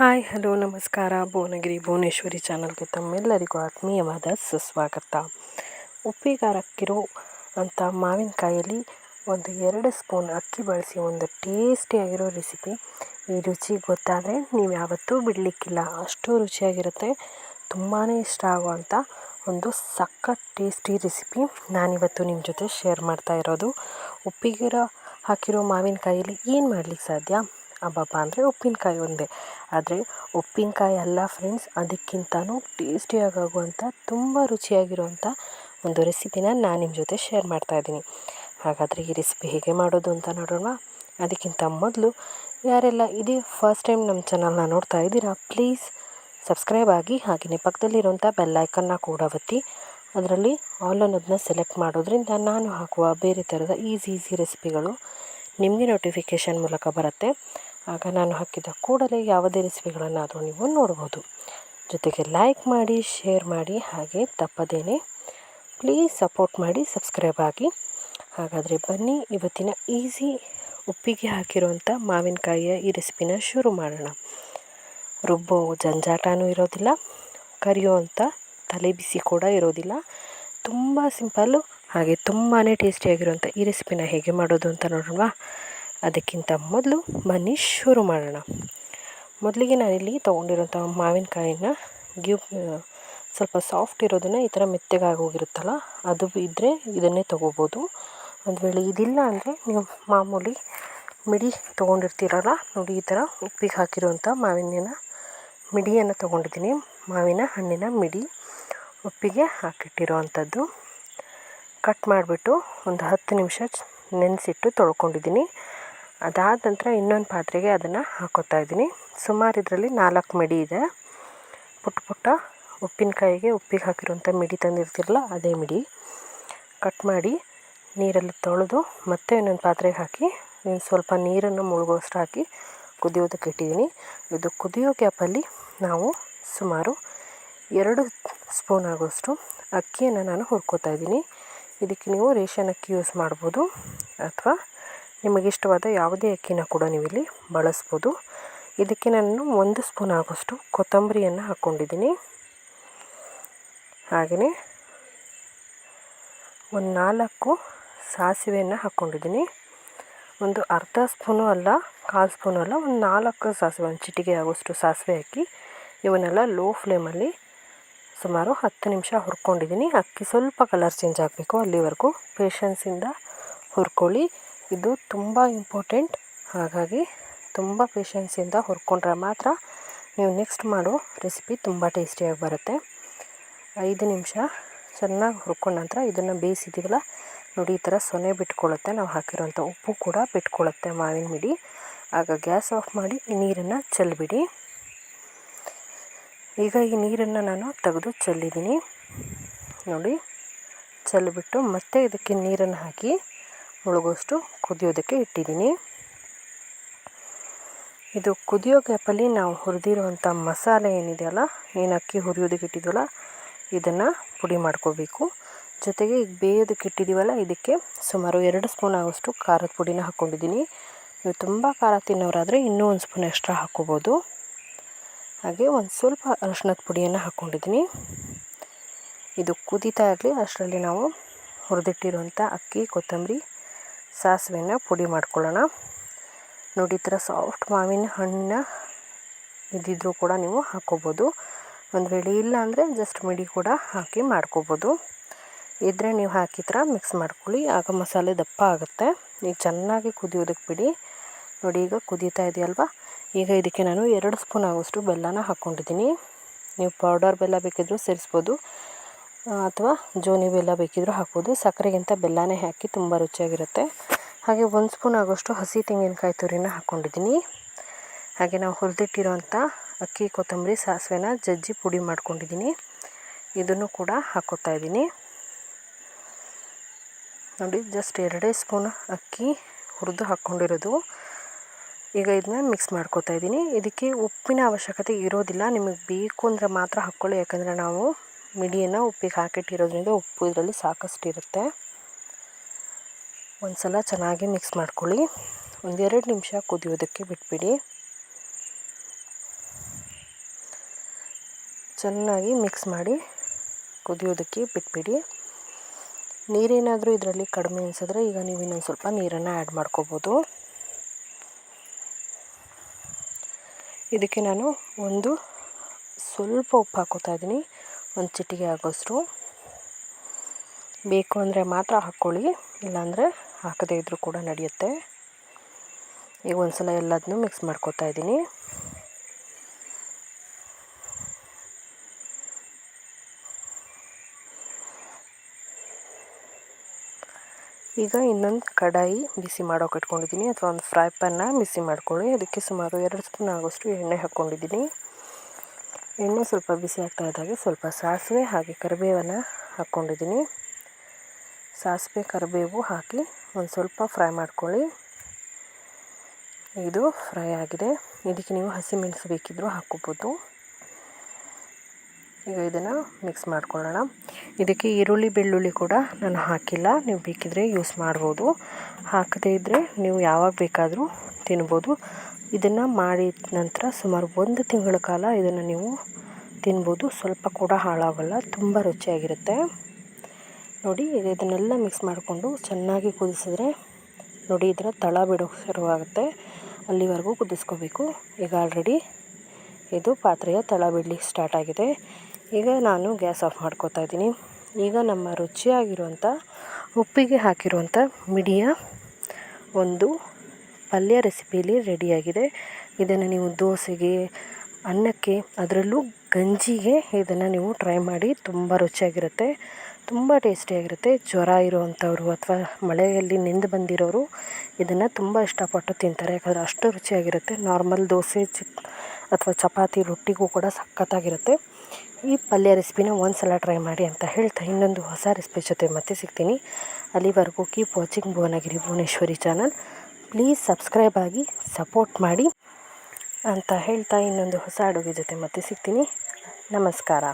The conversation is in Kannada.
ಹಾಯ್, ಹಲೋ, ನಮಸ್ಕಾರ. ಭುವನಗಿರಿ ಭುವನೇಶ್ವರಿ ಚಾನಲ್ಗೆ ತಮ್ಮೆಲ್ಲರಿಗೂ ಆತ್ಮೀಯವಾದ ಸುಸ್ವಾಗತ. ಉಪ್ಪಿಗಾರಕ್ಕಿರೋ ಅಂಥ ಮಾವಿನಕಾಯಲ್ಲಿ ಒಂದು ಎರಡು ಸ್ಪೂನ್ ಅಕ್ಕಿ ಬಳಸಿ ಒಂದು ಟೇಸ್ಟಿಯಾಗಿರೋ ರೆಸಿಪಿ. ಈ ರುಚಿ ಗೊತ್ತಾದರೆ ನೀವು ಯಾವತ್ತೂ ಬಿಡಲಿಕ್ಕಿಲ್ಲ. ಅಷ್ಟು ರುಚಿಯಾಗಿರುತ್ತೆ. ತುಂಬಾ ಇಷ್ಟ ಆಗುವಂಥ ಒಂದು ಸಖತ್ ಟೇಸ್ಟಿ ರೆಸಿಪಿ ನಾನಿವತ್ತು ನಿಮ್ಮ ಜೊತೆ ಶೇರ್ ಮಾಡ್ತಾ ಇರೋದು. ಉಪ್ಪಿಗಿರ ಹಾಕಿರೋ ಮಾವಿನಕಾಯಲ್ಲಿ ಏನು ಮಾಡ್ಲಿಕ್ಕೆ ಸಾಧ್ಯ? ಅಬ್ಬಬ್ಬ ಅಂದರೆ ಉಪ್ಪಿನಕಾಯಿ ಒಂದೇ. ಆದರೆ ಉಪ್ಪಿನಕಾಯಿ ಅಲ್ಲ ಫ್ರೆಂಡ್ಸ್ ಅದಕ್ಕಿಂತನೂ ಟೇಸ್ಟಿಯಾಗುವಂಥ ತುಂಬ ರುಚಿಯಾಗಿರುವಂಥ ಒಂದು ರೆಸಿಪಿನ ನಾನು ನಿಮ್ಮ ಜೊತೆ ಶೇರ್ ಮಾಡ್ತಾ ಇದ್ದೀನಿ. ಹಾಗಾದರೆ ಈ ರೆಸಿಪಿ ಹೇಗೆ ಮಾಡೋದು ಅಂತ ನೋಡೋಣ. ಅದಕ್ಕಿಂತ ಮೊದಲು ಯಾರೆಲ್ಲ ಇದೇ ಫಸ್ಟ್ ಟೈಮ್ ನಮ್ಮ ಚಾನಲ್ನ ನೋಡ್ತಾ ಇದ್ದೀರಾ ಪ್ಲೀಸ್ ಸಬ್ಸ್ಕ್ರೈಬ್ ಆಗಿ ಹಾಗೆಯೇ ಪಕ್ಕದಲ್ಲಿರುವಂಥ ಬೆಲ್ಲೈಕನ್ನ ಕೂಡ ಒತ್ತಿ. ಅದರಲ್ಲಿ ಆಲ್ ಅನ್ನೋದನ್ನ ಸೆಲೆಕ್ಟ್ ಮಾಡೋದ್ರಿಂದ ನಾನು ಹಾಕುವ ಬೇರೆ ಥರದ ಈಸಿ ಈಸಿ ರೆಸಿಪಿಗಳು ನಿಮಗೆ ನೋಟಿಫಿಕೇಷನ್ ಮೂಲಕ ಬರುತ್ತೆ. ಆಗ ನಾನು ಹಾಕಿದ ಕೂಡಲೇ ಯಾವುದೇ ರೆಸಿಪಿಗಳನ್ನಾದರೂ ನೀವು ನೋಡ್ಬೋದು. ಜೊತೆಗೆ ಲೈಕ್ ಮಾಡಿ, ಶೇರ್ ಮಾಡಿ ಹಾಗೆ ತಪ್ಪದೇನೆ. ಪ್ಲೀಸ್ ಸಪೋರ್ಟ್ ಮಾಡಿ, ಸಬ್ಸ್ಕ್ರೈಬ್ ಆಗಿ. ಹಾಗಾದರೆ ಬನ್ನಿ, ಇವತ್ತಿನ ಈಸಿ ಉಪ್ಪಿಗೆ ಹಾಕಿರುವಂಥ ಮಾವಿನಕಾಯಿಯ ಈ ರೆಸಿಪಿನ ಶುರು ಮಾಡೋಣ. ರುಬ್ಬೋ ಜಂಜಾಟನೂ ಇರೋದಿಲ್ಲ, ಕರಿಯುವಂಥ ತಲೆ ಬಿಸಿ ಕೂಡ ಇರೋದಿಲ್ಲ. ತುಂಬ ಸಿಂಪಲ್ಲು, ಹಾಗೆ ತುಂಬಾ ಟೇಸ್ಟಿಯಾಗಿರುವಂಥ ಈ ರೆಸಿಪಿನ ಹೇಗೆ ಮಾಡೋದು ಅಂತ ನೋಡೋಣ. ಅದಕ್ಕಿಂತ ಮೊದಲು ಬನ್ನಿ ಶುರು ಮಾಡೋಣ. ಮೊದಲಿಗೆ ನಾನಿಲ್ಲಿ ತೊಗೊಂಡಿರೋಂಥ ಮಾವಿನಕಾಯಿನ ಗ್ಯೂಬ್ ಸ್ವಲ್ಪ ಸಾಫ್ಟ್ ಇರೋದನ್ನು ಈ ಥರ ಮೆತ್ತಗಾಗಿ ಹೋಗಿರುತ್ತಲ್ಲ, ಅದು ಇದ್ದರೆ ಇದನ್ನೇ ತೊಗೋಬೋದು. ಒಂದು ವೇಳೆ ಇದಿಲ್ಲ ಅಂದರೆ ನೀವು ಮಾಮೂಲಿ ಮಿಡಿ ತೊಗೊಂಡಿರ್ತೀರಲ್ಲ, ನೋಡಿ ಈ ಥರ ಉಪ್ಪಿಗೆ ಹಾಕಿರುವಂಥ ಮಾವಿನ ಮಿಡಿಯನ್ನು ತೊಗೊಂಡಿದ್ದೀನಿ. ಮಾವಿನ ಹಣ್ಣಿನ ಮಿಡಿ ಉಪ್ಪಿಗೆ ಹಾಕಿಟ್ಟಿರೋ ಅಂಥದ್ದು ಕಟ್ ಮಾಡಿಬಿಟ್ಟು ಒಂದು ಹತ್ತು ನಿಮಿಷ ನೆನೆಸಿಟ್ಟು ತೊಳ್ಕೊಂಡಿದ್ದೀನಿ. ಅದಾದ ನಂತರ ಇನ್ನೊಂದು ಪಾತ್ರೆಗೆ ಅದನ್ನು ಹಾಕೋತಾ ಇದ್ದೀನಿ. ಸುಮಾರು ಇದರಲ್ಲಿ ನಾಲ್ಕು ಮಿಡಿ ಇದೆ. ಪುಟ್ಟ ಪುಟ್ಟ ಉಪ್ಪಿನಕಾಯಿಗೆ ಉಪ್ಪಿಗೆ ಹಾಕಿರುವಂಥ ಮಿಡಿ ತಂದಿರ್ತಿರಲ್ಲ, ಅದೇ ಮಿಡಿ. ಕಟ್ ಮಾಡಿ ನೀರಲ್ಲಿ ತೊಳೆದು ಮತ್ತೆ ಇನ್ನೊಂದು ಪಾತ್ರೆಗೆ ಹಾಕಿ ಸ್ವಲ್ಪ ನೀರನ್ನು ಮುಳುಗೋಷ್ಟು ಹಾಕಿ ಕುದಿಯೋದಕ್ಕೆ ಇಟ್ಟಿದ್ದೀನಿ. ಇದು ಕುದಿಯೋ ಗ್ಯಾಪಲ್ಲಿ ನಾವು ಸುಮಾರು ಎರಡು ಸ್ಪೂನ್ ಆಗೋಷ್ಟು ಅಕ್ಕಿಯನ್ನು ನಾನು ಹುರ್ಕೋತಾ ಇದ್ದೀನಿ. ಇದಕ್ಕೆ ನೀವು ರೇಷನ್ ಅಕ್ಕಿ ಯೂಸ್ ಮಾಡ್ಬೋದು ಅಥವಾ ನಿಮಗಿಷ್ಟವಾದ ಯಾವುದೇ ಅಕ್ಕಿನ ಕೂಡ ನೀವು ಇಲ್ಲಿ ಬಳಸ್ಬೋದು. ಇದಕ್ಕೆ ನಾನು ಒಂದು ಸ್ಪೂನ್ ಆಗೋಷ್ಟು ಕೊತ್ತಂಬರಿಯನ್ನು ಹಾಕ್ಕೊಂಡಿದ್ದೀನಿ. ಹಾಗೆಯೇ ಒಂದು ನಾಲ್ಕು ಸಾಸಿವೆಯನ್ನು ಹಾಕ್ಕೊಂಡಿದ್ದೀನಿ. ಒಂದು ಅರ್ಧ ಸ್ಪೂನು ಅಲ್ಲ, ಕಾಲು ಸ್ಪೂನು ಅಲ್ಲ, ಒಂದು ನಾಲ್ಕು ಸಾಸಿವೆ, ಒಂದು ಚಿಟಿಕೆ ಆಗೋಷ್ಟು ಸಾಸಿವೆ ಹಾಕಿ ಇವನ್ನೆಲ್ಲ ಲೋ ಫ್ಲೇಮಲ್ಲಿ ಸುಮಾರು ಹತ್ತು ನಿಮಿಷ ಹುರ್ಕೊಂಡಿದ್ದೀನಿ. ಅಕ್ಕಿ ಸ್ವಲ್ಪ ಕಲರ್ ಚೇಂಜ್ ಆಗಬೇಕು ಅಲ್ಲಿವರೆಗೂ. ಪೇಷನ್ಸಿಂದ ಹುರ್ಕೊಳ್ಳಿ. ಇದು ತುಂಬ ಇಂಪಾರ್ಟೆಂಟ್. ಹಾಗಾಗಿ ತುಂಬ ಪೇಷನ್ಸಿಂದ ಹುರ್ಕೊಂಡ್ರೆ ಮಾತ್ರ ನೀವು ನೆಕ್ಸ್ಟ್ ಮಾಡೋ ರೆಸಿಪಿ ತುಂಬ ಟೇಸ್ಟಿಯಾಗಿ ಬರುತ್ತೆ. ಐದು ನಿಮಿಷ ಚೆನ್ನಾಗಿ ಹುರ್ಕೊಂಡ ನಂತರ ಇದನ್ನು ಬೇಯಿಸಿದ್ದೀವಲ್ಲ ನೋಡಿ ಈ ಥರ ಸೊನೆ ಬಿಟ್ಕೊಳ್ಳುತ್ತೆ ನಾವು ಹಾಕಿರೋಂಥ ಉಪ್ಪು ಕೂಡ ಬಿಟ್ಕೊಳ್ಳುತ್ತೆ ಮಾವಿನ ಮಿಡಿ. ಆಗ ಗ್ಯಾಸ್ ಆಫ್ ಮಾಡಿ ಈ ನೀರನ್ನು ಚೆಲ್ಲಿಬಿಡಿ ಈಗ ಈ ನೀರನ್ನು ನಾನು ತೆಗೆದು ಚೆಲ್ಲಿದ್ದೀನಿ. ನೋಡಿ ಚೆಲ್ಲಿಬಿಟ್ಟು ಮತ್ತೆ ಇದಕ್ಕೆ ನೀರನ್ನು ಹಾಕಿ ಮುಳುಗೋಷ್ಟು ಕುದಿಯೋದಕ್ಕೆ ಇಟ್ಟಿದ್ದೀನಿ. ಇದು ಕುದಿಯೋ ಗ್ಯಾಪಲ್ಲಿ ನಾವು ಹುರಿದಿರುವಂಥ ಮಸಾಲೆ ಏನಿದೆಯಲ್ಲ ಏನು ಅಕ್ಕಿ ಹುರಿಯೋದಕ್ಕೆ ಇಟ್ಟಿದ್ವಲ್ಲ, ಇದನ್ನು ಪುಡಿ ಮಾಡ್ಕೋಬೇಕು. ಜೊತೆಗೆ ಈಗ ಬೇಯೋದಕ್ಕೆ ಇಟ್ಟಿದ್ದೀವಲ್ಲ, ಇದಕ್ಕೆ ಸುಮಾರು ಎರಡು ಸ್ಪೂನ್ ಆಗೋಷ್ಟು ಖಾರದ ಪುಡಿನ ಹಾಕ್ಕೊಂಡಿದ್ದೀನಿ. ನೀವು ತುಂಬ ಖಾರ ತಿನ್ನೋರಾದರೆ ಇನ್ನೂ ಒಂದು ಸ್ಪೂನ್ ಎಕ್ಸ್ಟ್ರಾ ಹಾಕ್ಕೋಬೋದು. ಹಾಗೆ ಒಂದು ಸ್ವಲ್ಪ ಅರಶಿನದ ಪುಡಿಯನ್ನು ಹಾಕ್ಕೊಂಡಿದ್ದೀನಿ. ಇದು ಕುದೀತಾ ಇರಲಿ, ಅಷ್ಟರಲ್ಲಿ ನಾವು ಹುರಿದಿಟ್ಟಿರುವಂಥ ಅಕ್ಕಿ, ಕೊತ್ತಂಬರಿ ಸಾಸಿವೆನ ಪುಡಿ ಮಾಡ್ಕೊಳ್ಳೋಣ. ನೋಡಿ, ಈ ಥರ ಸಾಫ್ಟ್ ಮಾವಿನ ಹಣ್ಣನ್ನ ಇದ್ದಿದ್ರೂ ಕೂಡ ನೀವು ಹಾಕ್ಕೋಬೋದು. ಒಂದು ವೇಳೆ ಇಲ್ಲ ಅಂದರೆ ಜಸ್ಟ್ ಮಿಡಿ ಕೂಡ ಹಾಕಿ ಮಾಡ್ಕೋಬೋದು. ಇದ್ದರೆ ನೀವು ಹಾಕಿ ಥರ ಮಿಕ್ಸ್ ಮಾಡ್ಕೊಳ್ಳಿ. ಆಗ ಮಸಾಲೆ ದಪ್ಪ ಆಗುತ್ತೆ. ಈಗ ಚೆನ್ನಾಗಿ ಕುದಿಯೋದಕ್ಕೆ ಬಿಡಿ. ನೋಡಿ, ಈಗ ಕುದೀತಾ ಇದೆಯಲ್ವ? ಈಗ ಇದಕ್ಕೆ ನಾನು ಎರಡು ಸ್ಪೂನ್ ಆಗೋಷ್ಟು ಬೆಲ್ಲನ ಹಾಕ್ಕೊಂಡಿದ್ದೀನಿ. ನೀವು ಪೌಡರ್ ಬೆಲ್ಲ ಬೇಕಿದ್ದರೂ ಸೇರಿಸ್ಬೋದು. ಅಥವಾ ಜೋನಿ ಬೆಲ್ಲ ಬೇಕಿದ್ದರೂ ಹಾಕ್ಬೋದು. ಸಕ್ಕರೆಗಿಂತ ಬೆಲ್ಲನೇ ಹಾಕಿ ತುಂಬ ರುಚಿಯಾಗಿರುತ್ತೆ. ಹಾಗೆ ಒಂದು ಸ್ಪೂನ್ ಆಗೋಷ್ಟು ಹಸಿ ತೆಂಗಿನಕಾಯಿ ತುರಿನ ಹಾಕ್ಕೊಂಡಿದ್ದೀನಿ. ಹಾಗೆ ನಾವು ಹುರಿದಿಟ್ಟಿರೋಂಥ ಅಕ್ಕಿ, ಕೊತ್ತಂಬರಿ, ಸಾಸಿವೆನ ಜಜ್ಜಿ ಪುಡಿ ಮಾಡ್ಕೊಂಡಿದ್ದೀನಿ. ಇದನ್ನು ಕೂಡ ಹಾಕೋತಾ ಇದ್ದೀನಿ. ನೋಡಿ, ಜಸ್ಟ್ ಎರಡೇ ಸ್ಪೂನ್ ಅಕ್ಕಿ ಹುರಿದು ಹಾಕ್ಕೊಂಡಿರೋದು. ಈಗ ಇದನ್ನ ಮಿಕ್ಸ್ ಮಾಡ್ಕೋತಾ ಇದ್ದೀನಿ. ಇದಕ್ಕೆ ಉಪ್ಪಿನ ಅವಶ್ಯಕತೆ ಇರೋದಿಲ್ಲ. ನಿಮಗೆ ಬೇಕು ಅಂದರೆ ಮಾತ್ರ ಹಾಕ್ಕೊಳ್ಳಿ. ಯಾಕಂದರೆ ನಾವು ಮಿಡಿಯನ್ನು ಉಪ್ಪಿಗೆ ಹಾಕಿಟ್ಟಿರೋದ್ರಿಂದ ಉಪ್ಪು ಇದರಲ್ಲಿ ಸಾಕಷ್ಟು ಇರುತ್ತೆ ಒಂದು ಸಲ ಚೆನ್ನಾಗಿ ಮಿಕ್ಸ್ ಮಾಡ್ಕೊಳ್ಳಿ. ಒಂದೆರಡು ನಿಮಿಷ ಕುದಿಯೋದಕ್ಕೆ ಬಿಟ್ಬಿಡಿ. ಚೆನ್ನಾಗಿ ಮಿಕ್ಸ್ ಮಾಡಿ ಕುದಿಯೋದಕ್ಕೆ ಬಿಟ್ಬಿಡಿ. ನೀರೇನಾದರೂ ಇದರಲ್ಲಿ ಕಡಿಮೆ ಅನಿಸಿದ್ರೆ ಈಗ ನೀವು ಇನ್ನೊಂದು ಸ್ವಲ್ಪ ನೀರನ್ನು ಆ್ಯಡ್ ಮಾಡ್ಕೋಬೋದು. ಇದಕ್ಕೆ ನಾನು ಒಂದು ಸ್ವಲ್ಪ ಉಪ್ಪು ಹಾಕೋತಾ ಇದ್ದೀನಿ. ಒಂದು ಚಿಟಿಕೆ ಆಗೋಷ್ಟು. ಬೇಕು ಅಂದರೆ ಮಾತ್ರ ಹಾಕ್ಕೊಳ್ಳಿ, ಇಲ್ಲಾಂದರೆ ಹಾಕದೇ ಇದ್ದರೂ ಕೂಡ ನಡೆಯುತ್ತೆ. ಈಗ ಒಂದು ಸಲ ಎಲ್ಲದನ್ನೂ ಮಿಕ್ಸ್ ಮಾಡ್ಕೋತಾ ಇದ್ದೀನಿ. ಈಗ ಇನ್ನೊಂದು ಕಡಾಯಿ ಬಿಸಿ ಮಾಡೋಕೆ ಇಟ್ಕೊಂಡಿದ್ದೀನಿ. ಅಥವಾ ಒಂದು ಫ್ರೈ ಪ್ಯಾನ್ನ ಬಿಸಿ ಮಾಡ್ಕೊಳ್ಳಿ. ಅದಕ್ಕೆ ಸುಮಾರು ಎರಡು ಸ್ಪೂನ್ ಆಗೋಷ್ಟು ಎಣ್ಣೆ ಹಾಕ್ಕೊಂಡಿದ್ದೀನಿ. ಎಣ್ಣೆ ಸ್ವಲ್ಪ ಬಿಸಿ ಆಗ್ತಾ ಇದ್ದಾಗೆ ಸ್ವಲ್ಪ ಸಾಸಿವೆ ಹಾಗೆ ಕರಿಬೇವನ್ನು ಹಾಕ್ಕೊಂಡಿದ್ದೀನಿ. ಸಾಸಿವೆ ಕರಿಬೇವು ಹಾಕಿ ಒಂದು ಸ್ವಲ್ಪ ಫ್ರೈ ಮಾಡ್ಕೊಳ್ಳಿ. ಇದು ಫ್ರೈ ಆಗಿದೆ. ಇದಕ್ಕೆ ನೀವು ಹಸಿಮೆಣಸು ಬೇಕಿದ್ದರೂ ಹಾಕ್ಕೋಬೋದು. ಈಗ ಇದನ್ನು ಮಿಕ್ಸ್ ಮಾಡ್ಕೊಳ್ಳೋಣ. ಇದಕ್ಕೆ ಈರುಳ್ಳಿ, ಬೆಳ್ಳುಳ್ಳಿ ಕೂಡ ನಾನು ಹಾಕಿಲ್ಲ. ನೀವು ಬೇಕಿದ್ರೆ ಯೂಸ್ ಮಾಡ್ಬೋದು. ಹಾಕದೇ ಇದ್ದರೆ ನೀವು ಯಾವಾಗ ಬೇಕಾದರೂ ತಿನ್ಬೋದು. ಇದನ್ನು ಮಾಡಿದ ನಂತರ ಸುಮಾರು ಒಂದು ತಿಂಗಳ ಕಾಲ ಇದನ್ನು ನೀವು ತಿನ್ಬೋದು. ಸ್ವಲ್ಪ ಕೂಡ ಹಾಳಾಗಲ್ಲ. ತುಂಬ ರುಚಿಯಾಗಿರುತ್ತೆ. ನೋಡಿ, ಇದನ್ನೆಲ್ಲ ಮಿಕ್ಸ್ ಮಾಡಿಕೊಂಡು ಚೆನ್ನಾಗಿ ಕುದಿಸಿದ್ರೆ ನೋಡಿ, ಇದರ ತಳ ಬಿಡೋ ಶುರುವಾಗುತ್ತೆ. ಅಲ್ಲಿವರೆಗೂ ಕುದಿಸ್ಕೋಬೇಕು. ಈಗ ಆಲ್ರೆಡಿ ಇದು ಪಾತ್ರೆಯ ತಳ ಬಿಡ್ಲಿಕ್ಕೆ ಸ್ಟಾರ್ಟ್ ಆಗಿದೆ. ಈಗ ನಾನು ಗ್ಯಾಸ್ ಆಫ್ ಮಾಡ್ಕೋತಾ ಇದ್ದೀನಿ. ಈಗ ನಮ್ಮ ರುಚಿಯಾಗಿರುವಂಥ ಉಪ್ಪಿಗೆ ಹಾಕಿರುವಂಥ ಮಿಡಿಯ ಒಂದು ಪಲ್ಯ ರೆಸಿಪಿಯಲ್ಲಿ ರೆಡಿಯಾಗಿದೆ ಇದನ್ನು ನೀವು ದೋಸೆಗೆ, ಅನ್ನಕ್ಕೆ, ಅದರಲ್ಲೂ ಗಂಜಿಗೆ ಇದನ್ನು ನೀವು ಟ್ರೈ ಮಾಡಿ, ತುಂಬ ರುಚಿಯಾಗಿರುತ್ತೆ. ತುಂಬ ಟೇಸ್ಟಿಯಾಗಿರುತ್ತೆ ಜ್ವರ ಇರುವಂಥವ್ರು ಅಥವಾ ಮಳೆಯಲ್ಲಿ ನೆಂದು ಬಂದಿರೋರು ಇದನ್ನು ತುಂಬ ಇಷ್ಟಪಟ್ಟು ತಿಂತಾರೆ. ಯಾಕಂದರೆ ಅಷ್ಟು ರುಚಿಯಾಗಿರುತ್ತೆ. ನಾರ್ಮಲ್ ದೋಸೆ ಚಿ ಅಥವಾ ಚಪಾತಿ, ರೊಟ್ಟಿಗೂ ಕೂಡ ಸಖತ್ತಾಗಿರುತ್ತೆ. ಈ ಪಲ್ಯ ರೆಸಿಪಿನ ಒಂದು ಸಲ ಟ್ರೈ ಮಾಡಿ ಅಂತ ಹೇಳ್ತಾ ಇನ್ನೊಂದು ಹೊಸ ರೆಸಿಪಿ ಜೊತೆ ಮತ್ತೆ ಸಿಗ್ತೀನಿ. ಅಲ್ಲಿವರೆಗೂ keep watching Bhuvanagiri Bhuvaneshwari channel please subscribe ಆಗಿ ಸಪೋರ್ಟ್ ಮಾಡಿ ಅಂತ ಹೇಳ್ತಾ ಇನ್ನೊಂದು ಹೊಸ ಅಡುಗೆ ಜೊತೆ ಮತ್ತೆ ಸಿಗ್ತೀನಿ. ನಮಸ್ಕಾರ.